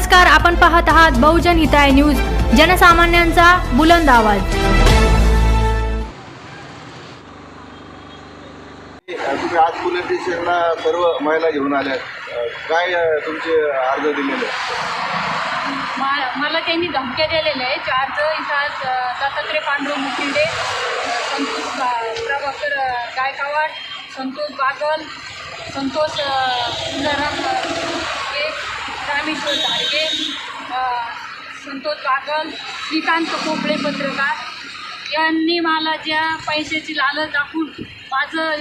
नमस्कार आपण पाहत आहात बहुजन हिताय न्यूज जनसामान्यांचा बुलंद आवाज. तुम्ही आज पोलीस स्टेशनला सर्व महिला घेऊन आल्या. काय तुमचे अर्ज दिलेले? मा- मला त्यांनी धमक्या दिलेल्या आहे चार्ज इथं आज, अ, दत्तात्रय पांडुरंग मुकिंडे अ, संतोष बा- प्रभाकर अ, गायकवाड संतोष बागल संतोष अ, सुंदरम अ, हे रामेश्वर धाडगे संतोष बागल श्रीकांत कोपळे पत्रकार यांनी मला ज्या पैशाची लालच दाखवून माझं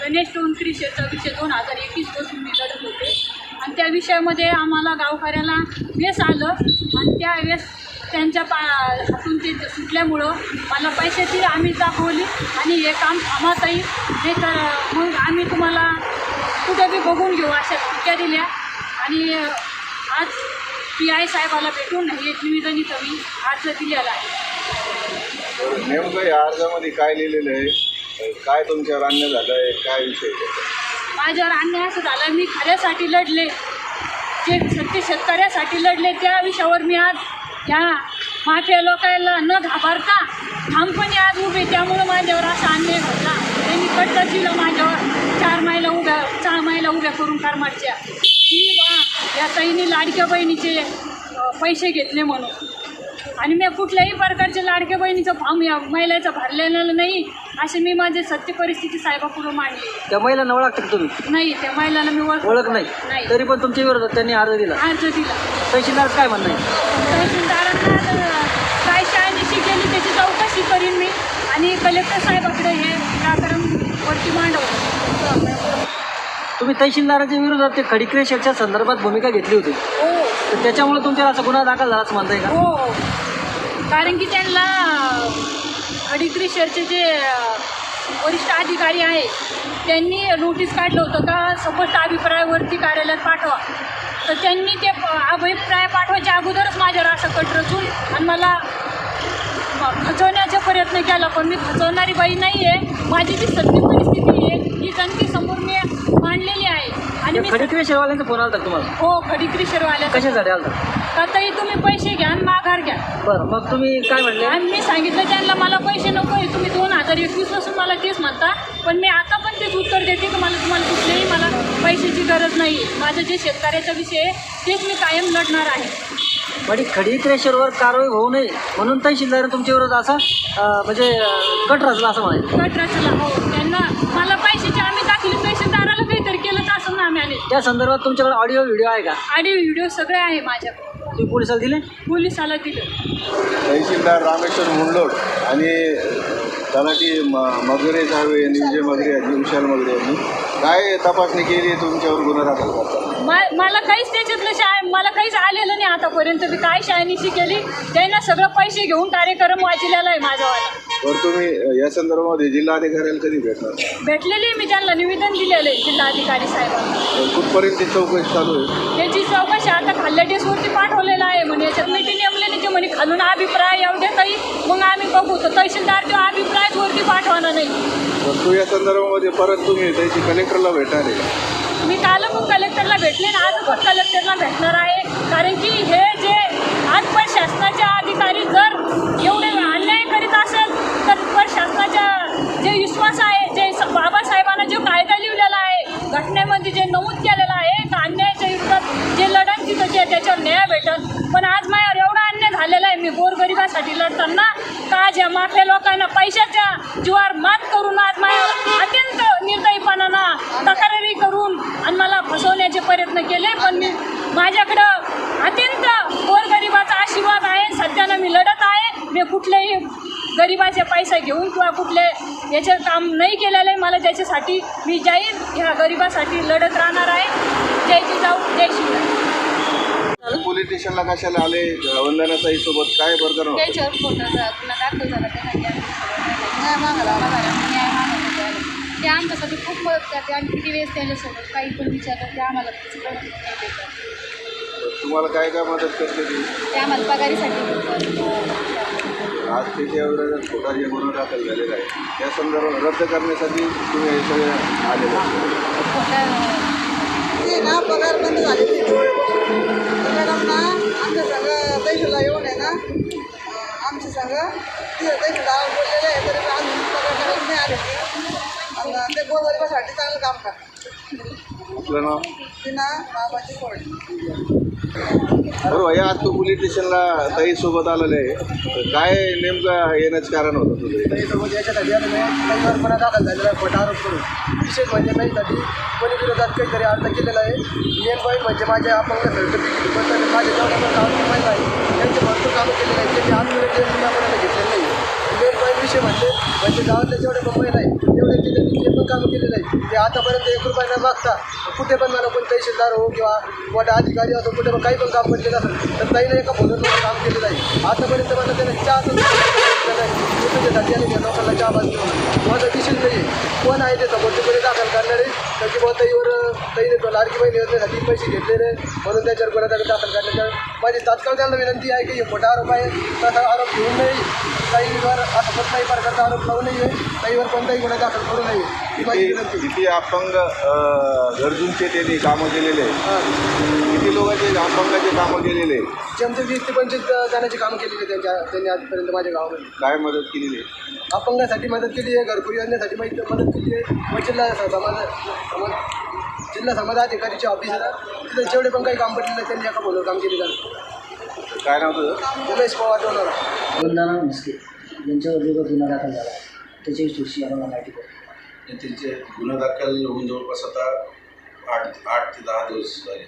गणेश टोनक्रिशेचा विषय दोन हजार एकवीसपासून मी लढत होते. आणि त्या विषयामध्ये आम्हाला गावकऱ्याला वेस आलं आणि त्या वेळेस त्यांच्या पा हातून ते सुटल्यामुळं मला पैशाची आम्ही दाखवली आणि हे काम थांबत हे तर मग आम्ही तुम्हाला कुठे बी बघून घेऊ अशा धमक्या दिल्या. आणि आज पी आय साहेबाला भेटून हे निवेदन इथं मी अर्ज दिलेला आहे. नेमकं या अर्जामध्ये काय लिहिलेलं आहे? काय तुमच्यावर अन्याय झालं आहे काय विषय? माझ्यावर अन्याय असं झाला मी खऱ्यासाठी लढले. जे सत्य शेतकऱ्यासाठी लढले त्या विषयावर मी आज ह्या माफिया लोकांना न घाबरता ठामपणे आज उभे त्यामुळं माझ्यावर असा अन्याय घडला त्यांनी कट्टर दिलं माझ्यावर. चार महिला उभ्या चार महिला उभ्या करून करमाडच्या की बा या ताईने लाडक्या बहिणीचे पैसे घेतले म्हणून. आणि मी कुठल्याही प्रकारच्या लाडक्या बहिणीचं फॉर्म या महिलेचा भरलेलं नाही असे मी माझे सत्य परिस्थिती साहेबापुढं मांडली. त्या महिलांना ओळखता का तुम्ही? नाही त्या महिलाला मी ओळख ओळख नाही. नाही. तरी पण तुमच्या विरोधात त्यांनी अर्ज दिला. अर्ज दिला. तहसीलदार काय म्हणणं आहे? तहसीलदारांना तर काय शहानिशी केली त्याची चौकशी करीन मी. आणि कलेक्टर साहेबाकडे हे प्रकरण वरती मांडवलं. तुम्ही तहसीलदाराच्या विरोधात ते खडीक्रेशरच्या संदर्भात भूमिका घेतली होती. हो. तर त्याच्यामुळे तुमच्यावर असा गुन्हा दाखल झाला असं म्हणताय का? हो. कारण की त्यांना खडीकरी शहरचे जे वरिष्ठ अधिकारी आहे त्यांनी नोटीस काढलं होतं का स्पष्ट अभिप्रायावरती कार्यालयात पाठवा. तर त्यांनी ते अभिप्राय पाठवायच्या अगोदरच माझ्यावर असं कट रचून आणि मला खचवण्याचा प्रयत्न केला. पण मी खचवणारी बाई नाही आहे माझी जी सत्य परिस्थिती आहे ही जनतेसमोर मी मांडलेली आहे आणि मी खडीक्रेशरवाल्यांचा फोन आला तुम्हाला? हो खडीकरी शहरवाल्या कशासाठी आलता? का ताई तुम्ही पैसे घ्या आणि माघार घ्या. बरं मग तुम्ही काय म्हणले? आणि मी सांगितलं त्यांना मला पैसे नको आहे तुम्ही दोन हजार एकवीसपासून मला तेच म्हणता. पण मी आता पण तेच उत्तर देते की मला तुम्हाला कुठलेही मला पैशाची गरज नाही. आहे माझं जे शेतकऱ्याचा विषय आहे तेच मी कायम लढणार आहे. म्हणजे खडीक्रेशरवर कारवाई होऊ नये म्हणून तहसीलदार तुमच्या विरोधात असा अं, म्हणजे अं, कट रचला असं म्हणायचं. कट रचला हो. त्या संदर्भात तुमच्याकडे ऑडिओ व्हिडिओ आहे का? ऑडिओ व्हिडिओ सगळे आहे माझ्याकडे. तुम्ही पोलिसाला दिले? पोलिसाला दिलं. तहसीलदार रामेश्वर मुंडलोड आणि तलाठी म मगरे साहेब यांनी विजय मगरे यांनी विशाल मगरे यांनी. काय तपासणी केली तुमच्यावर गुन्हा दाखल करतात मा- मला काहीच त्याच्यातलं शाळे मला काहीच आलेलं नाही आतापर्यंत. मी काय शहानिशी केली? त्यांना सगळं पैसे घेऊन कार्यक्रम वाचलेला आहे माझ्यावाला. तर तुम्ही या संदर्भामध्ये जिल्हाधिकाऱ्याला कधी भेटणार? भेटलेली आहे मी त्यांना निवेदन दिलेलं आहे जिल्हाधिकारी साहेबांना. कुठपर्यंत ती चौकशी चालू आहे? त्याची चौकशी आता खाल्ल्या डेसवरती पाठवलेलं आहे म्हणे याच्यात मिटिंग नेमलेली ते म्हणे खालून अभिप्राय येऊ दे ताई मग आम्ही बघू. तर तहसीलदार तो अभिप्रायच वरती पाठवणार नाही. परंतु या संदर्भामध्ये परत तुम्ही त्याची कलेक्टरला भेटणार आहे. मी काल पण कलेक्टरला भेटले आणि आज पण कलेक्टरला भेटणार आहे. कारण की हे जे झालेला मी गोरगरिबासाठी लढताना का ज्या या लोकांना पैशाच्या जीवावर मात करून आज माझ्या अत्यंत निर्दयीपणानं तक्रारी करून आणि मला फसवण्याचे प्रयत्न केले. पण मी माझ्याकडं अत्यंत गोरगरिबाचा आशीर्वाद आहे. सध्यानं मी लढत आहे. मी कुठलेही गरिबाचे पैसे घेऊन किंवा कुठले याचे काम नाही केलेलं आहे. मला त्याच्यासाठी मी जाईन ह्या गरिबासाठी लढत राहणार आहे. जय जिजाऊ जय शिवराय. पोलीस स्टेशनला कशाला आले? वंदनाताई सोबत काय होतं? त्याच्यावर फोटो दाखल झाला त्यासाठी आम्ही सगळं न्याय मागायला न्याय मागायला आले. ते आमच्यासाठी खूप मदत करते. आणि किती वेळेस त्यांच्यासोबत काही पण विचारलं ते आम्हाला देतात तुम्हाला काय काय मदत करते ती? ते आम्हाला पगारीसाठी आज त्याच्या विरोधात खोटाचे गुन्हा दाखल झालेला आहे त्या संदर्भात रद्द करण्यासाठी तुम्ही हे सगळे आलेले आहेत. खोट्या ते ना पगार बंद झाले मॅडम ना आमच्या संघ तैशूला येऊन आहे ना आमच्या संघ तिथं तैशूला बोललेलं आहे तरी अजून पगार नाही आले. ते गोरगरिबासाठी चांगलं काम करतात. आपलं नाव? तिना बाबाची सोड बरोबर या आज तू पोलीस स्टेशनला ताई सोबत आलेलं आहे. काय नेमकं येण्याचं कारण होतं तुझं? इथे? याच्यासाठी आलो नाही गुन्हा दाखल झालेला आहे खोटा आरोप करून विशेष म्हणजे नाहीसाठी कोणी विरोधात काहीतरी अर्थ केलेला आहे मेन पॉईंट म्हणजे माझ्या अपंग सर्टिफिकेट माझे जेवढे काम माहीत आहे त्यांचे भरपूर कामं केलेलं आहेत त्यांनी आजपर्यंत घेतलेलं नाही. पैसे म्हणते म्हणजे गावातले जेवढे मुंबई नाही आहे तेवढे ते त्यांनी जे पण कामं केलेलं आहे ते आतापर्यंत एक रुपया न मागता कुठे पण मला कोण तहसीलदार हो किंवा मोठा अधिकारी असो कुठे पण काही पण काम पडलेलं असेल तर ताईने एका फोनवर काम केलेलं आहे. आतापर्यंत मला त्याने चहा त्याच्यासाठी आणि त्या लोकांना चहा बाजू माझा विषय नाही कोण आहे ते समोरचे दाखल करणारे त्याची ताईवर ताईने तो लाडकी बहीण योजनेसाठी पैसे घेतलेले म्हणून त्याच्यावर गुन्हा दाखल करण्याच्या माझी तात्काळ त्यांना विनंती आहे की हे. मोठा आरोप आहे तसा आरोप घेऊ नये ताईवर असं कोणताही प्रकारचा आरोप लावू नये ताईवर कोणताही गुन्हा दाखल करू नये ही माझी विनंती किती अपंग गरजूंचे त्यांनी कामं केलेले आहे किती लोकांचे अपंगाचे कामं केलेले जेमते वीस ते पंचवीस जणांची कामं केलेली त्यांच्या त्यांनी आजपर्यंत माझ्या गावामध्ये. काय मदत केलेली आहे. अपंगासाठी मदत केली आहे घरकुल योजनेसाठी माहिती मदत केली आहे. व जिल्हा समाज समाज जिल्हा समाज अधिकारीचे ऑफिसर तिथे जेवढे पण काही काम पडलेलं आहे त्यांनी एका फोनवर काम केलेलं आहे काय नाव तुझं? उमेश पवार होणार वंदना म्हस्के यांच्यावर जो गुन्हा दाखल झाला. त्याच्याविषयी आम्हाला माहिती द्या त्यांचे गुन्हा दाखल होऊन जवळपास आता आठ आठ ते दहा दिवस झाले.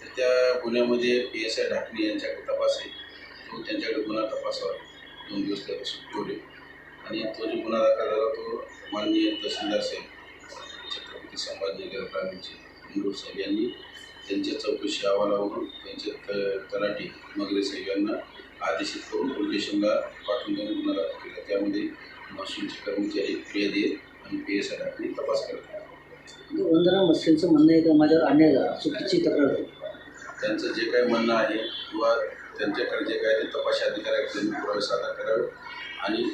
तर त्या गुन्ह्यामध्ये पी एस आय ढाकणे यांच्याकडे तपास आहे. तो त्यांच्याकडे गुन्हा तपासावा. दोन दिवस त्यापासून ठेवले आणि तो जो गुन्हा दाखल झाला तो माननीय तहसीलदार साहेब छत्रपती संभाजीनगर ग्रामीणचे इंदूर साहेब यांनी त्यांच्या चौकशी अहवालावरून त्यांचे त तलाठी मगरे साहेब यांना आदेशित करून पोलीस स्टेशनला पाठवून देऊन गुन्हा दाखल केला. त्यामध्ये महसूलचे कर्मचारी फिर्यादी आणि पी एस आय ढाकणे तपास करत आहेत. वंदना म्हस्केंचं म्हणणं आहे का? माझ्यावर अन्याय झाला. चुकीची तक्रार त्यांचं जे काही म्हणणं आहे किंवा त्यांच्याकडे जे काय ते तपाशी अधिकाऱ्याकडे पुरावे सादर करावे आणि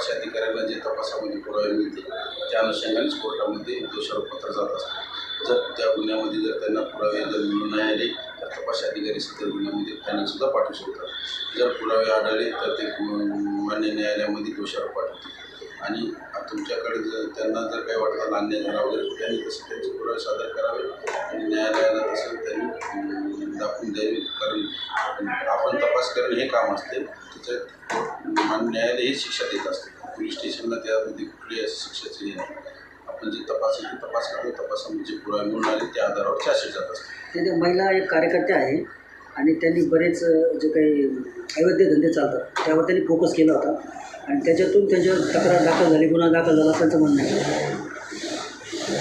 तपाशी अधिकाऱ्याला जे तपासामध्ये पुरावे मिळतील त्या अनुषंगानेच कोर्टामध्ये दोषारोपपत्र जात असतो जर त्या गुन्ह्यामध्ये जर त्यांना पुरावे जर मिळून नाही आले तर तपास अधिकारी सदर गुन्ह्यामध्ये फायनलसुद्धा पाठवू शकतात. जर पुरावे आढळले तर ते मान्य न्यायालयामध्ये दोषारोप पाठवतील. आणि तुमच्याकडे जर त्यांना जर काही वाटतं अन्याय झाला वगैरे त्यांनी तसे त्यांचे पुरावे सादर करावे आणि न्यायालयाला तसं त्यांनी दाखवून द्यावे कारण आपण तपास करणे हे काम असते त्याच्यात मान- न्यायालय ही शिक्षा देत असते. पोलीस स्टेशनला त्यामध्ये कुठली अशी शिक्षाची हे नाही. आपण जे तपास ते तपास करतो. तपासामध्ये जे पुरावे मिळून आले त्या आधारावर चार्जशीट जात असते. ते महिला एक कार्यकर्ते आहे आणि त्यांनी बरेच जे काही अवैध धंदे चालतात त्यावर त्यांनी फोकस केला होता. आणि त्याच्यातून त्यांच्यावर तक्रार दाखल झाली गुन्हा दाखल झाला त्यांचं म्हणणं आहे.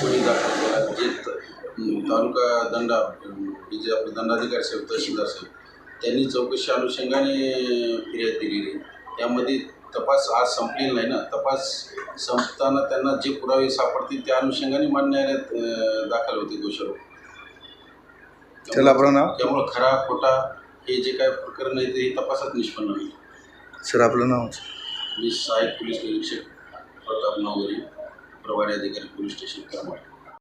कोणी दाखल केला? जे त- अं, तालुका दंडा जे आपले दंडाधिकारी साहेब तहसीलदार साहेब त्यांनी चौकशी अनुषंगाने फिर्याद दिलेली. आहे. त्यामध्ये तपास आज संपलेला नाही ना? तपास संपताना त्यांना जे पुरावे सापडतील त्या अनुषंगाने मान न्यायालयात दाखल होते दोषारोप. चला आपलं नाव? त्यामुळं खरा खोटा हे जे काय प्रकरण आहे ते तपासात निष्पन्न होईल. सर आपलं नाव? मी सहाय्यक पोलीस निरीक्षक प्रताप नवगरी प्रभारी अधिकारी पोलीस स्टेशन करमाड